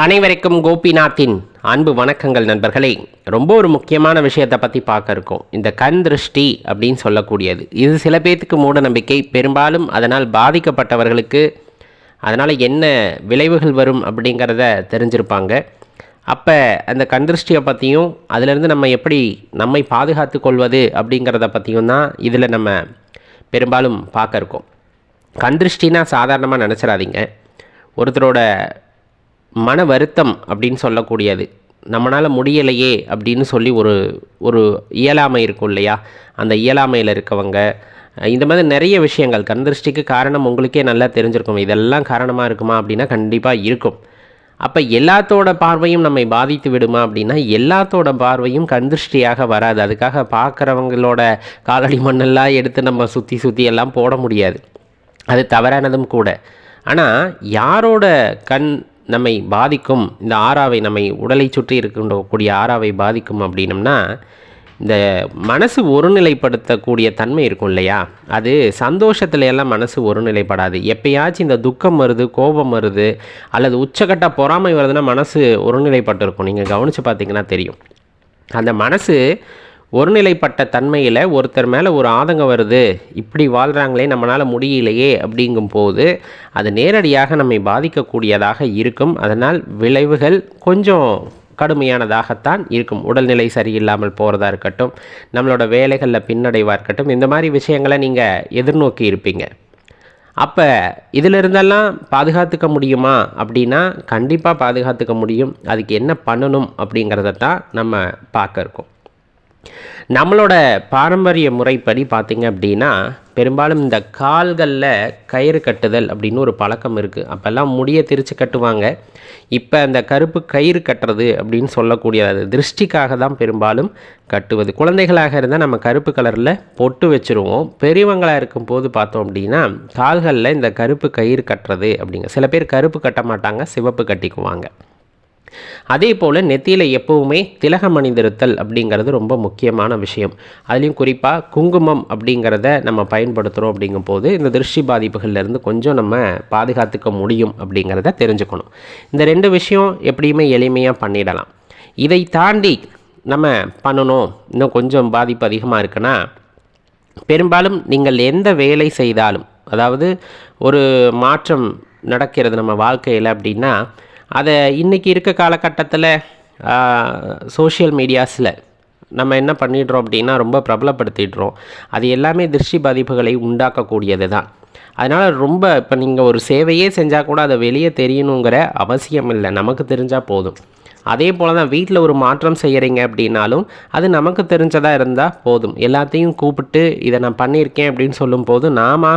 அனைவருக்கும் கோபிநாத்தின் அன்பு வணக்கங்கள் நண்பர்களே. ரொம்ப ஒரு முக்கியமான விஷயத்தை பற்றி பார்க்க இருக்கோம். இந்த கண் திருஷ்டி அப்படின்னு சொல்லக்கூடியது. இது சில பேர்த்துக்கு மூட நம்பிக்கை. பெரும்பாலும் அதனால் பாதிக்கப்பட்டவர்களுக்கு அதனால் என்ன விளைவுகள் வரும் அப்படிங்கிறத தெரிஞ்சிருப்பாங்க. அப்போ அந்த கண் திருஷ்டியை பற்றியும் அதிலிருந்து நம்ம எப்படி நம்மை பாதுகாத்து கொள்வது அப்படிங்கிறத பற்றியும் தான் இதில் நம்ம பெரும்பாலும் பார்க்க இருக்கோம். கண் திருஷ்டினா சாதாரணமாக நினச்சிடாதீங்க. ஒருத்தரோட மன வருத்தம் அப்படின்னு சொல்லக்கூடியது. நம்மளால் முடியலையே அப்படின்னு சொல்லி ஒரு ஒரு இயலாமை இருக்கும் இல்லையா? அந்த இயலாமையில் இருக்கவங்க இந்த மாதிரி நிறைய விஷயங்கள் கண்திருஷ்டிக்கு காரணம் உங்களுக்கே நல்லா தெரிஞ்சிருக்கும். இதெல்லாம் காரணமாக இருக்குமா அப்படின்னா கண்டிப்பாக இருக்கும். அப்போ எல்லாத்தோட பார்வையும் நம்மை பாதித்து விடுமா அப்படின்னா எல்லாத்தோட பார்வையும் கண்திருஷ்டியாக வராது. அதுக்காக பார்க்குறவங்களோட காலடி மண்ணெல்லாம் எடுத்து நம்ம சுற்றி சுற்றி எல்லாம் போட முடியாது. அது தவறானதும் கூட. ஆனால் யாரோட கண் நம்மை பாதிக்கும் இந்த ஆறாவை நம்மை உடலை சுற்றி இருக்கக்கூடிய ஆறாவை பாதிக்கும் அப்படின்னம்னா இந்த மனசு ஒருநிலைப்படுத்தக்கூடிய தன்மை இருக்கும் இல்லையா? அது சந்தோஷத்துல எல்லாம் மனசு ஒருநிலைப்படாது. எப்பயாச்சும் இந்த துக்கம் வருது கோபம் வருது அல்லது உச்சக்கட்ட பொறாமை வருதுன்னா மனசு ஒருநிலைப்பட்டிருக்கும். நீங்கள் கவனித்து பார்த்தீங்கன்னா தெரியும். அந்த மனசு ஒருநிலைப்பட்ட தன்மையில் ஒருத்தர் மேலே ஒரு ஆதங்கம் வருது. இப்படி வாழ்கிறாங்களே நம்மளால் முடியலையே அப்படிங்கும்போது அது நேரடியாக நம்மை பாதிக்கக்கூடியதாக இருக்கும். அதனால் விளைவுகள் கொஞ்சம் கடுமையானதாகத்தான் இருக்கும். உடல்நிலை சரியில்லாமல் போகிறதா இருக்கட்டும் நம்மளோட வேலைகளில் பின்னடைவாக இருக்கட்டும் இந்த மாதிரி விஷயங்களை நீங்கள் எதிர்நோக்கி இருப்பீங்க. அப்போ இதிலிருந்தெல்லாம் பாதுகாத்துக்க முடியுமா அப்படின்னா கண்டிப்பாக பாதுகாத்துக்க முடியும். அதுக்கு என்ன பண்ணணும் அப்படிங்கிறத தான் நம்ம பார்க்க இருக்கோம். நம்மளோட பாரம்பரிய முறைப்படி பார்த்திங்க அப்படின்னா பெரும்பாலும் இந்த கால்களில் கயிறு கட்டுதல் அப்படின்னு ஒரு பழக்கம் இருக்குது அப்போல்லாம் முடியை திரிச்சு கட்டுவாங்க. இப்போ அந்த கருப்பு கயிறு கட்டுறது அப்படின்னு சொல்லக்கூடிய அது திருஷ்டிக்காக தான் பெரும்பாலும் கட்டுவது. குழந்தைகளாக இருந்தால் நம்ம கருப்பு கலரில் பொட்டு வச்சுருவோம். பெரியவங்களாக இருக்கும்போது பார்த்தோம் அப்படின்னா கால்களில் இந்த கருப்பு கயிறு கட்டுறது அப்படிங்க. சில பேர் கருப்பு கட்ட மாட்டாங்க சிவப்பு கட்டிக்குவாங்க. அதே போல் நெத்தியில் எப்போவுமே திலகம் அணிந்திருத்தல் அப்படிங்கிறது ரொம்ப முக்கியமான விஷயம். அதுலேயும் குறிப்பாக குங்குமம் அப்படிங்கிறத நம்ம பயன்படுத்துகிறோம் அப்படிங்கும்போது இந்த திருஷ்டி பாதிப்புகள்லேருந்து கொஞ்சம் நம்ம பாதுகாத்துக்க முடியும் அப்படிங்கிறத தெரிஞ்சுக்கணும். இந்த ரெண்டு விஷயம் எப்படியுமே எளிமையாக பண்ணிடலாம். இதை தாண்டி நம்ம பண்ணணும். இன்னும் கொஞ்சம் பாதிப்பு அதிகமாக இருக்குன்னா பெரும்பாலும் நீங்கள் எந்த வேலை செய்தாலும் அதாவது ஒரு மாற்றம் நடக்கிறது நம்ம வாழ்க்கையில் அப்படின்னா அதை இன்றைக்கி இருக்க காலகட்டத்தில் சோஷியல் மீடியாஸில் நம்ம என்ன பண்ணிடுறோம் அப்படின்னா ரொம்ப பிரபலப்படுத்திடுறோம். அது எல்லாமே திருஷ்டி பாதிப்புகளை உண்டாக்கக்கூடியது தான். அதனால் ரொம்ப இப்போ நீங்கள் ஒரு சேவையே செஞ்சால் கூட அதை வெளியே தெரியணுங்கிற அவசியம் இல்லை. நமக்கு தெரிஞ்சால் போதும். அதே போல் தான் வீட்டில் ஒரு மாற்றம் செய்கிறீங்க அப்படின்னாலும் அது நமக்கு தெரிஞ்சதாக இருந்தால் போதும். எல்லாத்தையும் கூப்பிட்டு இதை நான் பண்ணியிருக்கேன் அப்படின்னு சொல்லும்போது நாம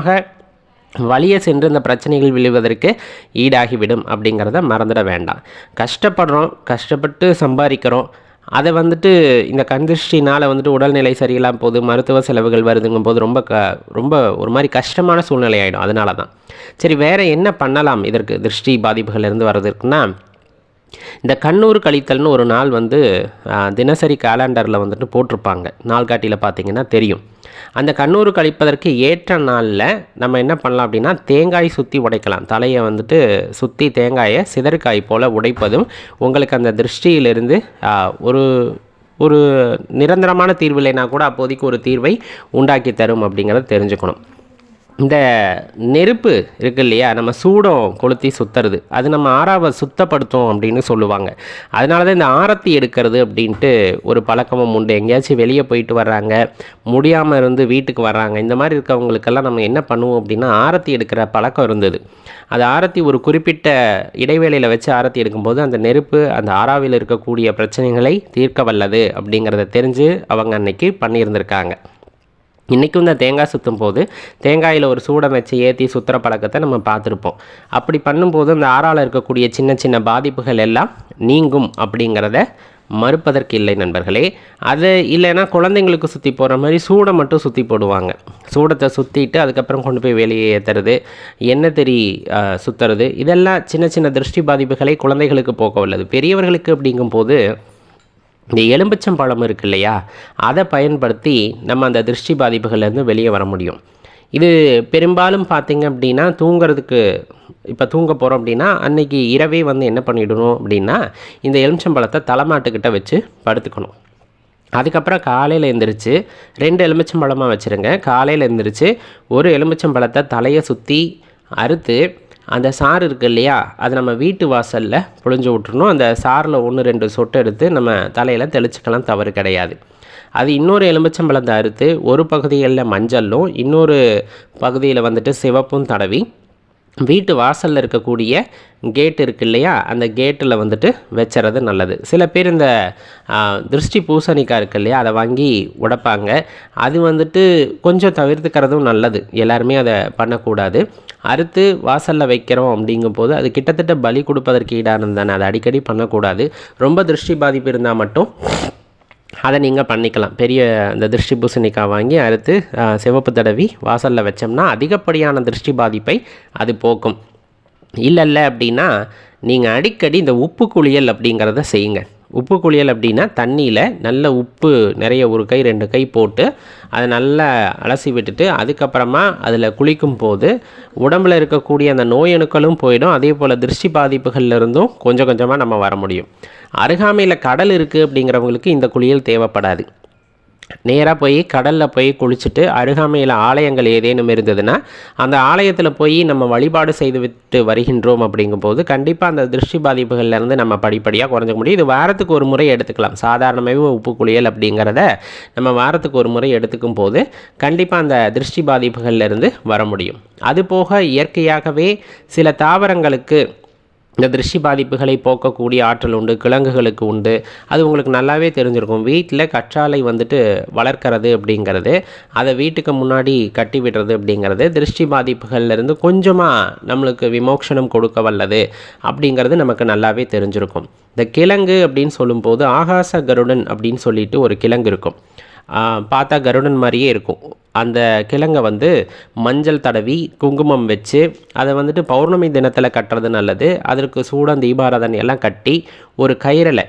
வழியே சென்று இந்த பிரச்சனைகள் விழுவதற்கு ஈடாகிவிடும் அப்படிங்கிறத மறந்துட வேண்டாம். கஷ்டப்படுறோம் கஷ்டப்பட்டு சம்பாதிக்கிறோம். அதை வந்துட்டு இந்த கந்திருஷ்டினால் வந்துட்டு உடல்நிலை சரியில்லாம போது மருத்துவ செலவுகள் வருதுங்கும் போது ரொம்ப க ரொம்ப ஒரு மாதிரி கஷ்டமான சூழ்நிலை ஆகிடும் அதனால தான் சரி வேறு என்ன பண்ணலாம் இதற்கு திருஷ்டி பாதிப்புகள்லேருந்து வர்றதுக்குன்னா இந்த கண்ணூர் கழித்தல்னு ஒரு நாள் வந்து தினசரி கேலண்டரில் வந்துட்டு போட்டிருப்பாங்க. நாள்காட்டியில் பார்த்தீங்கன்னா தெரியும். அந்த கண்ணூர் கழிப்பதற்கு ஏற்ற நாளில் நம்ம என்ன பண்ணலாம் அப்படின்னா தேங்காய் சுற்றி உடைக்கலாம். தலையை வந்துட்டு சுற்றி தேங்காயை சிதறுக்காய் போல் உடைப்பதும் உங்களுக்கு அந்த திருஷ்டியிலிருந்து ஒரு ஒரு நிரந்தரமான தீர்வு இல்லைனா கூட அப்போதைக்கு ஒரு தீர்வை உண்டாக்கி தரும் அப்படிங்கிறத தெரிஞ்சுக்கணும். இந்த நெருப்பு இருக்கு இல்லையா நம்ம சூடம் கொளுத்தி சுற்றுறது அது நம்ம ஆறாவை சுத்தப்படுத்தும் அப்படின்னு சொல்லுவாங்க. அதனால தான் இந்த ஆரத்தி எடுக்கிறது அப்படின்ட்டு ஒரு பழக்கமும் உண்டு. எங்கேயாச்சும் வெளியே போயிட்டு வர்றாங்க முடியாமல் இருந்து வீட்டுக்கு வர்றாங்க இந்த மாதிரி இருக்கவங்களுக்கெல்லாம் நம்ம என்ன பண்ணுவோம் அப்படின்னா ஆரத்தி எடுக்கிற பழக்கம் இருந்தது. அது ஆரத்தி ஒரு குறிப்பிட்ட இடைவேளையில் வச்சு ஆரத்தி எடுக்கும்போது அந்த நெருப்பு அந்த ஆறாவில் இருக்கக்கூடிய பிரச்சனைகளை தீர்க்க வல்லது அப்படிங்கிறத தெரிஞ்சு அவங்க அன்னைக்கு பண்ணியிருந்திருக்காங்க. இன்றைக்கும் இந்த தேங்காய் சுற்றும் போது தேங்காயில் ஒரு சூடம் வச்சு ஏற்றி சுற்றுற பழக்கத்தை நம்ம பார்த்துருப்போம். அப்படி பண்ணும்போது அந்த ஆறால் இருக்கக்கூடிய சின்ன சின்ன பாதிப்புகள் எல்லாம் நீங்கும் அப்படிங்கிறத மறுப்பதற்கு இல்லை நண்பர்களே. அது இல்லைன்னா குழந்தைங்களுக்கு சுற்றி போகிற மாதிரி சூடை மட்டும் சுற்றி போடுவாங்க. சூடத்தை சுற்றிட்டு அதுக்கப்புறம் கொண்டு போய் வெளியே ஏற்றுறது எண்ணெய் தெரி சுற்றுறது இதெல்லாம் சின்ன சின்ன திருஷ்டி பாதிப்புகளை குழந்தைகளுக்கு போக உள்ளது பெரியவர்களுக்கு அப்படிங்கும்போது இந்த எலும்பிச்சம் பழம் இருக்கு இல்லையா அதை பயன்படுத்தி நம்ம அந்த திருஷ்டி பாதிப்புகள்லேருந்து வெளியே வர முடியும். இது பெரும்பாலும் பார்த்திங்க அப்படின்னா தூங்குறதுக்கு இப்போ தூங்க போகிறோம் அப்படின்னா அன்னைக்கு இரவே வந்து என்ன பண்ணிடணும் அப்படின்னா இந்த எலுமிச்சம்பழத்தை தலைமாட்டுக்கிட்ட வச்சு படுத்துக்கணும். அதுக்கப்புறம் காலையில் எழுந்திரிச்சு ரெண்டு எலுமிச்சம்பழமாக வச்சுருங்க. காலையில் எழுந்திரிச்சு ஒரு எலுமிச்சம்பழத்தை தலையை சுற்றி அறுத்து அந்த சாறு இருக்கு இல்லையா அதை நம்ம வீட்டு வாசலில் புழிஞ்சு விட்டுறணும். அந்த சாறில் ஒன்று ரெண்டு சொட்டு எடுத்து நம்ம தலையில் தெளிச்சுக்கலாம் தவறு கிடையாது. அது இன்னொரு எலுமிச்சம்பழத்தை அறுத்து ஒரு பகுதிகளில் மஞ்சளும் இன்னொரு பகுதியில் வந்துட்டு சிவப்பும் தடவி வீட்டு வாசலில் இருக்கக்கூடிய கேட் இருக்கு இல்லையா? அந்த கேட்டில் வந்துட்டு வச்சுறது நல்லது. சில பேர் இந்த திருஷ்டி பூசணிக்காய் இருக்கு இல்லையா? அதை வாங்கி உடைப்பாங்க. அது வந்துட்டு கொஞ்சம் தவிர்த்துக்கிறதும் நல்லது. எல்லாருமே அதை பண்ணக்கூடாது. அறுத்து வாசலில் வைக்கிறோம் அப்படிங்கும்போது அது கிட்டத்தட்ட பலி கொடுப்பதற்கு ஈடானது தானே அதை அடிக்கடி பண்ணக்கூடாது. ரொம்ப திருஷ்டி பாதிப்பு இருந்தால் மட்டும் அதை நீங்கள் பண்ணிக்கலாம். பெரிய அந்த திருஷ்டி பூசணிக்காய் வாங்கி அறுத்து சிவப்பு தடவி வாசலில் வச்சோம்னா அதிகப்படியான திருஷ்டி பாதிப்பை அது போக்கும். இல்லை இல்லை அப்படின்னா நீங்கள் அடிக்கடி இந்த உப்பு குளியல் அப்படிங்கிறத செய்யுங்க. உப்பு குளியல் அப்படின்னா தண்ணியில் நல்ல உப்பு நிறைய ஒரு கை ரெண்டு கை போட்டு அதை நல்லா அலசி விட்டுட்டு அதுக்கப்புறமா அதில் குளிக்கும் போது உடம்புல இருக்கக்கூடிய அந்த நோய் அணுக்களும் போயிடும். அதே போல் திருஷ்டி பாதிப்புகள்லேருந்தும் கொஞ்சம் கொஞ்சமாக நம்ம வர முடியும். அருகாமையில் கடல் இருக்குது அப்படிங்கிறவங்களுக்கு இந்த குளியல் தேவைப்படாது. நேராக போய் கடலில் போய் குளிச்சுட்டு அருகாமையில் ஆலயங்கள் ஏதேனும் இருந்ததுன்னா அந்த ஆலயத்தில் போய் நம்ம வழிபாடு செய்து விட்டு வருகின்றோம் அப்படிங்கும்போது கண்டிப்பாக அந்த திருஷ்டி பாதிப்புகள்லேருந்து நம்ம படிப்படியாக குறைஞ்சிக்க முடியும். இது வாரத்துக்கு ஒரு முறை எடுத்துக்கலாம். சாதாரணமாகவே உப்பு குளியல் அப்படிங்கிறத நம்ம வாரத்துக்கு ஒரு முறை எடுத்துக்கும் போது கண்டிப்பாக அந்த திருஷ்டி பாதிப்புகள்லேருந்து வர முடியும். அதுபோக இயற்கையாகவே சில தாவரங்களுக்கு இந்த திருஷ்டி பாதிப்புகளை போக்கக்கூடிய ஆற்றல் உண்டு கிழங்குகளுக்கு உண்டு. அது உங்களுக்கு நல்லாவே தெரிஞ்சிருக்கும். வீட்டில் கற்றாழை வந்துட்டு வளர்க்கறது அப்படிங்கிறது அதை வீட்டுக்கு முன்னாடி கட்டி விடுறது அப்படிங்கிறது திருஷ்டி பாதிப்புகள்லேருந்து கொஞ்சமாக நம்மளுக்கு விமோக்ஷனம் கொடுக்க வல்லது அப்படிங்கிறது நமக்கு நல்லாவே தெரிஞ்சிருக்கும். இந்த கிழங்கு அப்படின்னு சொல்லும்போது ஆகாச கருடன் அப்படின்னு சொல்லிட்டு ஒரு கிழங்கு இருக்கும். பார்த்தா கருடன் மாதிரியே இருக்கும். அந்த கிழங்கை வந்து மஞ்சள் தடவி குங்குமம் வச்சு அதை வந்துட்டு பௌர்ணமி தினத்தில் கட்டுறது நல்லது. அதற்கு சூடம் தீபாராதனை எல்லாம் கட்டி ஒரு கயிறில்.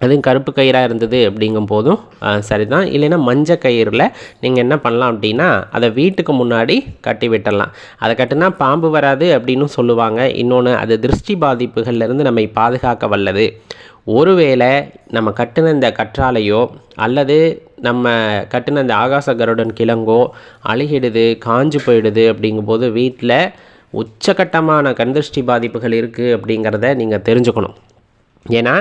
அதுவும் கருப்பு கயிறாக இருந்தது அப்படிங்கும் போதும் சரிதான். இல்லைன்னா மஞ்சள் கயிறில் நீங்கள் என்ன பண்ணலாம் அப்படின்னா அதை வீட்டுக்கு முன்னாடி கட்டி விட்டுடலாம். அதை கட்டினா பாம்பு வராது அப்படின்னு சொல்லுவாங்க. இன்னொன்று அது திருஷ்டி பாதிப்புகள்லேருந்து நம்மை பாதுகாக்க வல்லது. ஒருவேளை நம்ம கட்டின இந்த கற்றாலையோ அல்லது நம்ம கட்டின இந்த ஆகாச கருடன் கிழங்கோ அழுகிடுது காஞ்சு போயிடுது அப்படிங்கும்போது வீட்டில் உச்சகட்டமான கண்திருஷ்டி பாதிப்புகள் இருக்குது அப்படிங்கிறத நீங்கள் தெரிஞ்சுக்கணும். ஏன்னா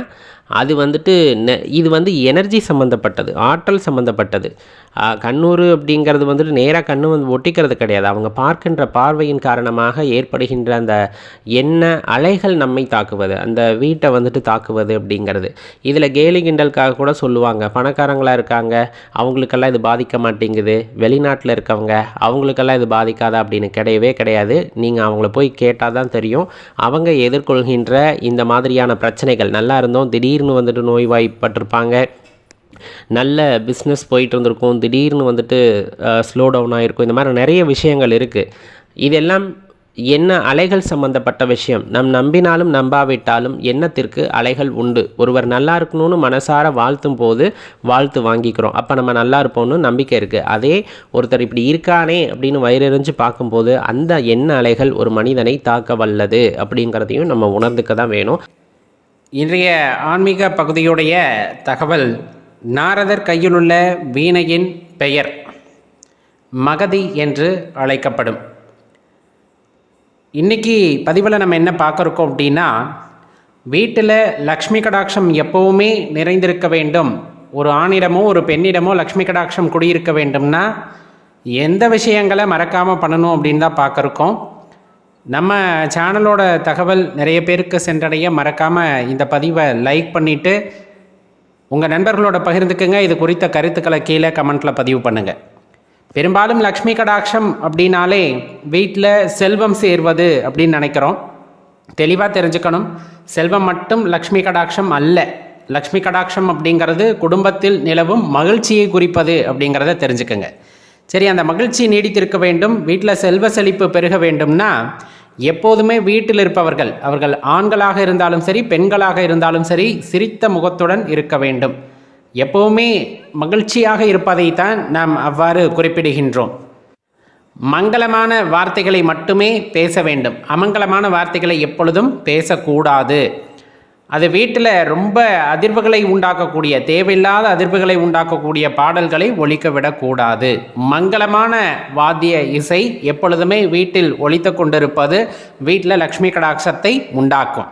அது வந்துட்டு நெ- இது வந்து எனர்ஜி சம்மந்தப்பட்டது ஆற்றல் சம்மந்தப்பட்டது கண்ணூர் கண்ணூறு அப்படிங்கிறது வந்துட்டு நேராக கண்ணு வந்து ஒட்டிக்கிறது கிடையாது. அவங்க பார்க்கின்ற பார்வையின் காரணமாக ஏற்படுகின்ற அந்த எண்ண அலைகள் நம்மை தாக்குவது அந்த வீட்டை வந்துட்டு தாக்குவது அப்படிங்கிறது. இதில் கேலி கிண்டலுக்காக கூட சொல்லுவாங்க. பணக்காரங்களாக இருக்காங்க அவங்களுக்கெல்லாம் இது பாதிக்க மாட்டேங்குது. வெளிநாட்டில் இருக்கவங்க அவங்களுக்கெல்லாம் இது பாதிக்காதா அப்படின்னு கிடையவே கிடையாது. நீங்கள் அவங்கள போய் கேட்டால் தான் தெரியும். அவங்க எதிர்கொள்கின்ற இந்த மாதிரியான பிரச்சனைகள் நல்லா இருந்தோம் திடீர் திடீர்னு வந்துட்டு நோய்வாய்ப்பட்டிருப்பாங்க. நல்ல பிஸ்னஸ் போயிட்டு இருந்திருக்கும் திடீர்னு வந்துட்டு ஸ்லோ டவுன் ஆகிருக்கும் இந்த மாதிரி நிறைய விஷயங்கள் இருக்குது இதெல்லாம் என்ன அலைகள் சம்பந்தப்பட்ட விஷயம்? நம் நம்பினாலும் நம்பாவிட்டாலும் எண்ணத்திற்கு அலைகள் உண்டு? ஒருவர் நல்லா இருக்கணும்னு மனசார வாழ்த்தும் போது வாழ்த்து வாங்கிக்கிறோம். அப்போ நம்ம நல்லா இருப்போம்னு நம்பிக்கை இருக்குது அதே ஒருத்தர் இப்படி இருக்கானே அப்படின்னு வயிறெறிஞ்சு பார்க்கும்போது அந்த எண்ண அலைகள் ஒரு மனிதனை தாக்க வல்லது அப்படிங்கிறதையும் நம்ம உணர்ந்துக்க தான் வேணும். இன்றைய ஆன்மீக பகுதியுடைய தகவல் நாரதர் கையிலுள்ள வீணையின் பெயர் மகதி என்று அழைக்கப்படும். இன்றைக்கி பதிவில் நம்ம என்ன பார்க்குறோம் அப்படின்னா வீட்டில் லக்ஷ்மி கடாட்சம் எப்போவுமே நிறைந்திருக்க வேண்டும். ஒரு ஆணிடமோ ஒரு பெண்ணிடமோ லக்ஷ்மி கடாட்சம் குடியிருக்க வேண்டும்னா எந்த விஷயங்களை மறக்காமல் பண்ணணும் அப்படின்னு தான் பார்க்குறோம். நம்ம சேனலோட தகவல் நிறைய பேருக்கு சென்றடைய மறக்காமல் இந்த பதிவை லைக் பண்ணிவிட்டு உங்கள் நண்பர்களோட பகிர்ந்துக்குங்க. இது குறித்த கருத்துக்களை கீழே கமெண்ட்டில் பதிவு பண்ணுங்கள் பெரும்பாலும் லக்ஷ்மி கடாட்சம் அப்படின்னாலே வீட்டில் செல்வம் சேர்வது அப்படின்னு நினைக்கிறோம். தெளிவாக தெரிஞ்சுக்கணும். செல்வம் மட்டும் லக்ஷ்மி கடாட்சம் அல்ல. லக்ஷ்மி கடாட்சம் அப்படிங்கிறது குடும்பத்தில் நிலவும் மகிழ்ச்சியை குறிப்பது அப்படிங்கிறத தெரிஞ்சுக்கங்க. சரி அந்த மகிழ்ச்சி நீடித்திருக்க வேண்டும். வீட்டில் செல்வ செழிப்பு பெருக வேண்டும்னா எப்போதுமே வீட்டில் இருப்பவர்கள் அவர்கள் ஆண்களாக இருந்தாலும் சரி பெண்களாக இருந்தாலும் சரி சிரித்த முகத்துடன் இருக்க வேண்டும். எப்போவுமே மகிழ்ச்சியாக இருப்பதைத்தான் நாம் அவ்வாறு குறிப்பிடுகின்றோம். மங்களமான வார்த்தைகளை மட்டுமே பேச வேண்டும். அமங்கலமான வார்த்தைகளை எப்பொழுதும் பேசக்கூடாது. அது வீட்டில் ரொம்ப அதிர்வுகளை உண்டாக்கக்கூடிய தேவையில்லாத அதிர்வுகளை உண்டாக்கக்கூடிய பாடல்களை ஒலிக்க விடக்கூடாது. மங்களமான வாத்திய இசை எப்பொழுதுமே வீட்டில் ஒழித்து கொண்டிருப்பது வீட்டில் லக்ஷ்மி கடாட்சத்தை உண்டாக்கும்.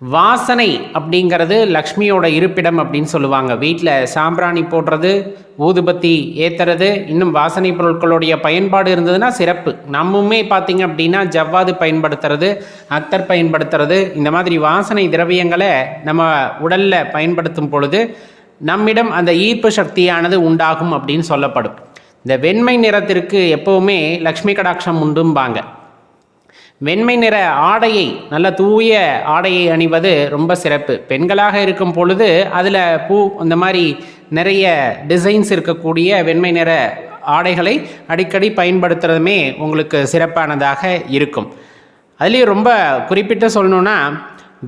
வாசனை அப்படிங்கிறது லக்ஷ்மியோட இருப்பிடம் அப்படின்னு சொல்லுவாங்க. வீட்டில் சாம்பிராணி போடுறது ஊதுபத்தி ஏத்துறது இன்னும் வாசனை பொருட்களுடைய பயன்பாடு இருந்ததுன்னா சிறப்பு. நம்முமே பார்த்தீங்க அப்படின்னா ஜவ்வாது பயன்படுத்துறது அத்தர் பயன்படுத்துறது இந்த மாதிரி வாசனை திரவியங்களை நம்ம உடலில் பயன்படுத்தும் பொழுது நம்மிடம் அந்த ஈர்ப்பு சக்தியானது உண்டாகும் அப்படின்னு சொல்லப்படும். இந்த வெண்மை நிறத்திற்கு எப்பவுமே லக்ஷ்மி கடாட்சம் உண்டும்பாங்க. வெண்மை நிற ஆடையை நல்ல தூய ஆடையை அணிவது ரொம்ப சிறப்பு. பெண்களாக இருக்கும் பொழுது அதில் பூ இந்த மாதிரி நிறைய டிசைன்ஸ் இருக்கக்கூடிய வெண்மை நிற ஆடைகளை அடிக்கடி பயன்படுத்துகிறதுமே உங்களுக்கு சிறப்பானதாக இருக்கும். அதுலேயும் ரொம்ப குறிப்பிட்டு சொல்லணுன்னா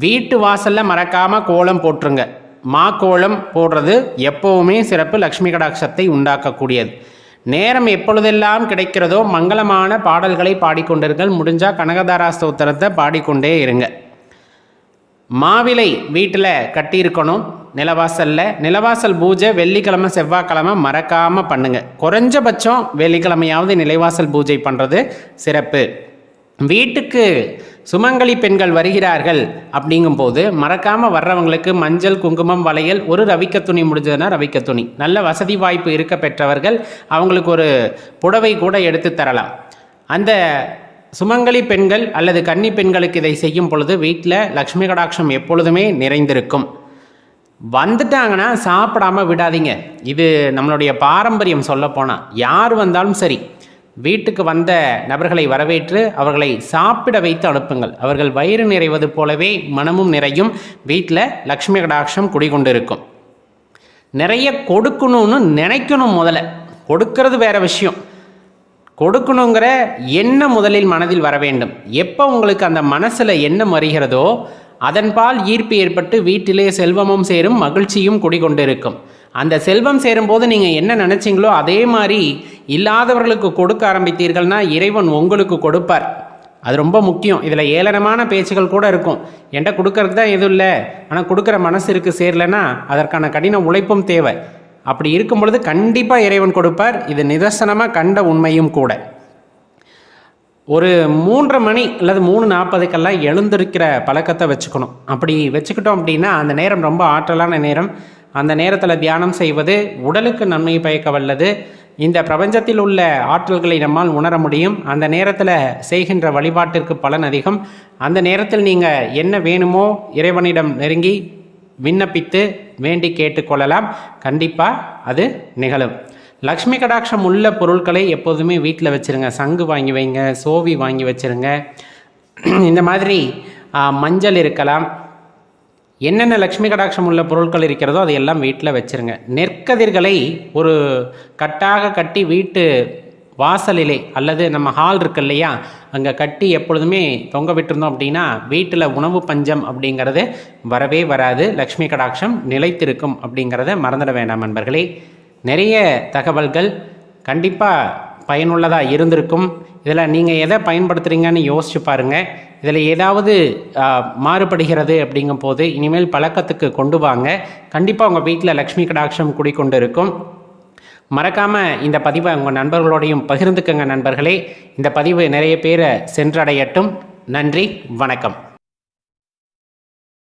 வீட்டு வாசலில் மறக்காமல் கோலம் போட்டுருங்க. மா கோலம் போடுறது எப்போவுமே சிறப்பு. லக்ஷ்மி கடாட்சத்தை உண்டாக்கக்கூடியது. நேரம் எப்பொழுதெல்லாம் கிடைக்கிறதோ மங்களமான பாடல்களை பாடிக்கொண்டிருங்கள். முடிஞ்சால் கனகதாரா ஸ்தோத்திரத்தை பாடிக்கொண்டே இருங்க. மாவிலை வீட்டில் கட்டியிருக்கணும் நிலவாசலில். நிலவாசல் பூஜை வெள்ளிக்கிழமை செவ்வாய்க்கிழமை மறக்காமல் பண்ணுங்கள் குறைஞ்சபட்சம் வெள்ளிக்கிழமையாவது நிலைவாசல் பூஜை பண்ணுறது சிறப்பு. வீட்டுக்கு சுமங்கலி பெண்கள் வருகிறார்கள் அப்படிங்கும்போது மறக்காமல் வர்றவங்களுக்கு மஞ்சள் குங்குமம் வளையல் ஒரு ரவிக்க துணி முடிஞ்சதுன்னா ரவிக்க துணி. நல்ல வசதி வாய்ப்பு இருக்க பெற்றவர்கள் அவங்களுக்கு ஒரு புடவை கூட எடுத்து தரலாம். அந்த சுமங்கலி பெண்கள் அல்லது கன்னி பெண்களுக்கு இதை செய்யும் பொழுது வீட்டில் லக்ஷ்மி கடாட்சம் எப்பொழுதுமே நிறைந்திருக்கும். வந்துட்டாங்கன்னா சாப்பிடாம விடாதீங்க. இது நம்மளுடைய பாரம்பரியம் சொல்லப்போனால் யார் வந்தாலும் சரி. வீட்டுக்கு வந்த நபர்களை வரவேற்று அவர்களை சாப்பிட வைத்து அனுப்புங்கள். அவர்கள் வயிறு நிறைவது போலவே மனமும் நிறையும். வீட்டில் லக்ஷ்மி கடாட்சம் குடிகொண்டிருக்கும். நிறைய கொடுக்கணும்னு நினைக்கணும் முதல்ல. கொடுக்கறது வேற விஷயம். கொடுக்கணுங்கிற எண்ணம் முதலில் மனதில் வர வேண்டும். எப்போ உங்களுக்கு அந்த மனசில் எண்ணம் வருகிறதோ அதன்பால் ஈர்ப்பு ஏற்பட்டு வீட்டிலே செல்வமும் சேரும் மகிழ்ச்சியும் குடிகொண்டிருக்கும். அந்த செல்வம் சேரும்போது நீங்கள் என்ன நினச்சிங்களோ அதே மாதிரி இல்லாதவர்களுக்கு கொடுக்க ஆரம்பித்தீர்கள்னா இறைவன் உங்களுக்கு கொடுப்பார். அது ரொம்ப முக்கியம். இதில் ஏளனமான பேச்சுகள் கூட இருக்கும். என்கிட்ட கொடுக்கறது தான் எதுவும் இல்லை. ஆனால் கொடுக்குற மனசு இருக்குது சேரலைன்னா அதற்கான கடின உழைப்பும் தேவை. அப்படி இருக்கும் பொழுது கண்டிப்பாக இறைவன் கொடுப்பார். இது நிதர்சனமாக கண்ட உண்மையும் கூட. ஒரு மூன்றரை மணி அல்லது மூணு நாற்பதுக்கெல்லாம் எழுந்திருக்கிற பழக்கத்தை வச்சுக்கணும். அப்படி வச்சுக்கிட்டோம் அப்படின்னா அந்த நேரம் ரொம்ப ஆற்றலான நேரம். அந்த நேரத்தில் தியானம் செய்வது உடலுக்கு நன்மை பயக்க வல்லது. இந்த பிரபஞ்சத்தில் உள்ள ஆற்றல்களை நம்மால் உணர முடியும். அந்த நேரத்தில் செய்கின்ற வழிபாட்டிற்கு பலன் அதிகம். அந்த நேரத்தில் நீங்கள் என்ன வேணுமோ இறைவனிடம் நெருங்கி விண்ணப்பித்து வேண்டி கேட்டுக்கொள்ளலாம். கண்டிப்பாக அது நிகழும். லக்ஷ்மி கடாட்சம் உள்ள பொருட்களை எப்போதுமே வீட்டில் வச்சுருங்க. சங்கு வாங்கி வைங்க சோவி வாங்கி வச்சுருங்க. இந்த மாதிரி மஞ்சள் இருக்கலாம். என்னென்ன லக்ஷ்மி கடாட்சம் உள்ள பொருட்கள் இருக்கிறதோ அதையெல்லாம் வீட்டில் வச்சுருங்க. நெற்கதிர்களை ஒரு கட்டாக கட்டி வீட்டு வாசலிலே அல்லது நம்ம ஹால் இருக்கு இல்லையா அங்கே கட்டி எப்பொழுதுமே தொங்க விட்டிருந்தோம் அப்படின்னா வீட்டில் உணவு பஞ்சம் அப்படிங்கிறது வரவே வராது. லக்ஷ்மி கடாட்சம் நிலைத்திருக்கும் அப்படிங்கிறத மறந்துட வேண்டாம் நண்பர்களே. நிறைய தகவல்கள் கண்டிப்பாக பயனுள்ளதாக இருந்திருக்கும். இதில் நீங்கள் எதை பயன்படுத்துகிறீங்கன்னு யோசிச்சு பாருங்கள் இதில் ஏதாவது மாறுபடுகிறது அப்படிங்கும் போது இனிமேல் பழக்கத்துக்கு கொண்டு வாங்க. கண்டிப்பாக உங்கள் வீட்டில் லக்ஷ்மி கடாட்சம் குடிக்கொண்டு இருக்கும் மறக்காமல் இந்த பதிவை உங்கள் நண்பர்களோடையும் பகிர்ந்துக்கங்க நண்பர்களே. இந்த பதிவு நிறைய பேரை சென்றடையட்டும். நன்றி வணக்கம்.